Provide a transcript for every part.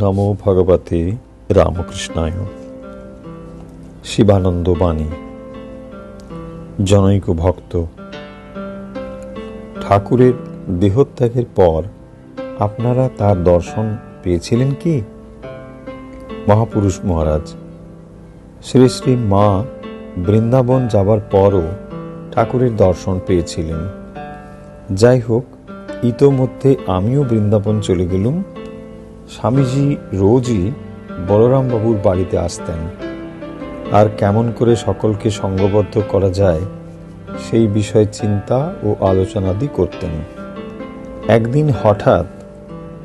নমো ভগবতে রামকৃষ্ণায়। শিবানন্দ বাণী। জনৈক ভক্ত। ঠাকুরের দেহত্যাগের পর আপনারা তার দর্শন পেয়েছিলেন কি? মহাপুরুষ মহারাজ, শ্রী শ্রী মা বৃন্দাবন যাবার পরও ঠাকুরের দর্শন পেয়েছিলেন। যাই হোক, ইতোমধ্যে আমিও বৃন্দাবন চলে গেলুম। স্বামীজি রোজই বলরামবাবুর বাড়িতে আসতেন। আর কেমন করে সকলকে সঙ্গবদ্ধ করা যায়, সেই বিষয়ে চিন্তা ও আলোচনাদি করতেন। একদিন হঠাৎ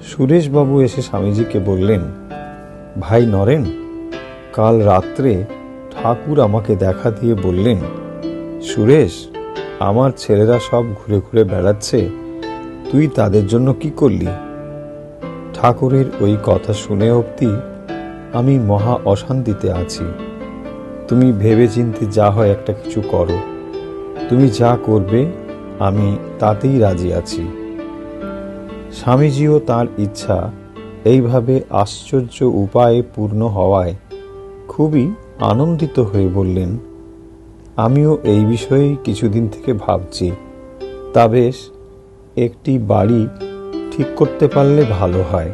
সুরেশবাবু এসে স্বামীজিকে বললেন, ভাই নরেন, কাল রাত্রে ঠাকুর আমাকে দেখা দিয়ে বললেন, সুরেশ, আমার ছেলেরা সব ঘুরে ঘুরে বেড়াচ্ছে, তুই তাদের জন্য কি করলি? ঠাকুরের ওই কথা শুনে অবধি আমি মহা অশান্তিতে আছি। তুমি ভেবে চিনতে যা হয় একটা কিছু করো। তুমি যা করবে, আমি তাতেই রাজি আছি। স্বামীজিও তার ইচ্ছা এইভাবে আশ্চর্য উপায়ে পূর্ণ হওয়ায় খুবই আনন্দিত হয়ে বললেন, আমিও এই বিষয়েই কিছুদিন থেকে ভাবছি। তা বেশ, একটি বাড়ি ঠিক করতে পারলে ভালো হয়।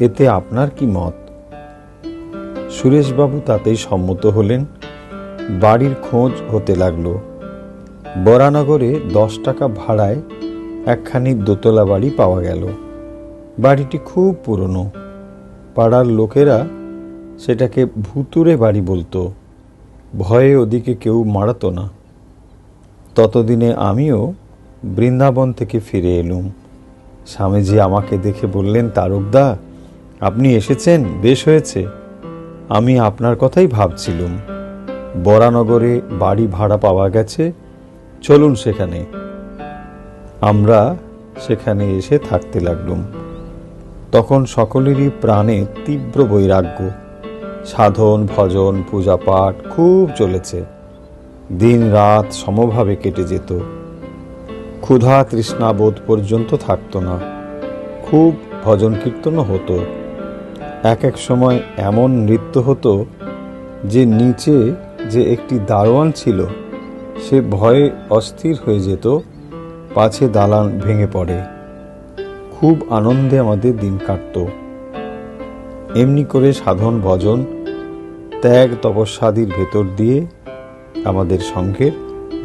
এতে আপনার কি মত? সুরেশবাবু তাতেই সম্মত হলেন। বাড়ির খোঁজ হতে লাগল। বরানগরে দশ টাকা ভাড়ায় একখানি দোতলা বাড়ি পাওয়া গেল। বাড়িটি খুব পুরনো। পাড়ার লোকেরা সেটাকে ভুতুরে বাড়ি বলতো। ভয়ে ওদিকে কেউ মারাতো না। ততদিনে আমিও বৃন্দাবন থেকে ফিরে এলুম। স্বামীজি আমাকে দেখে বললেন, তারকদা, আপনি এসেছেন, বেশ হয়েছে। আমি আপনার কথাই ভাবছিলুম। বরানগরে বাড়ি ভাড়া পাওয়া গেছে, চলুন সেখানে। আমরা সেখানে এসে থাকতে লাগলুম। তখন সকলেরই প্রাণে তীব্র বৈরাগ্য। সাধন, ভজন পূজা পাঠ খুব চলেছে। দিন রাত সমভাবে কেটে যেত। ক্ষুধা তৃষ্ণাবোধ পর্যন্ত থাকতো না। খুব ভজন কীর্তনও হতো। এক এক সময় এমন নৃত্য হতো যে নিচে যে একটি দারোয়ান ছিল, সে ভয়ে অস্থির হয়ে যেত, পাছে দালান ভেঙে পড়ে। খুব আনন্দে আমাদের দিন কাটত। এমনি করে সাধন ভজন, ত্যাগ তপস্যাদির ভেতর দিয়ে আমাদের সঙ্ঘের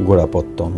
গোড়াপত্তন।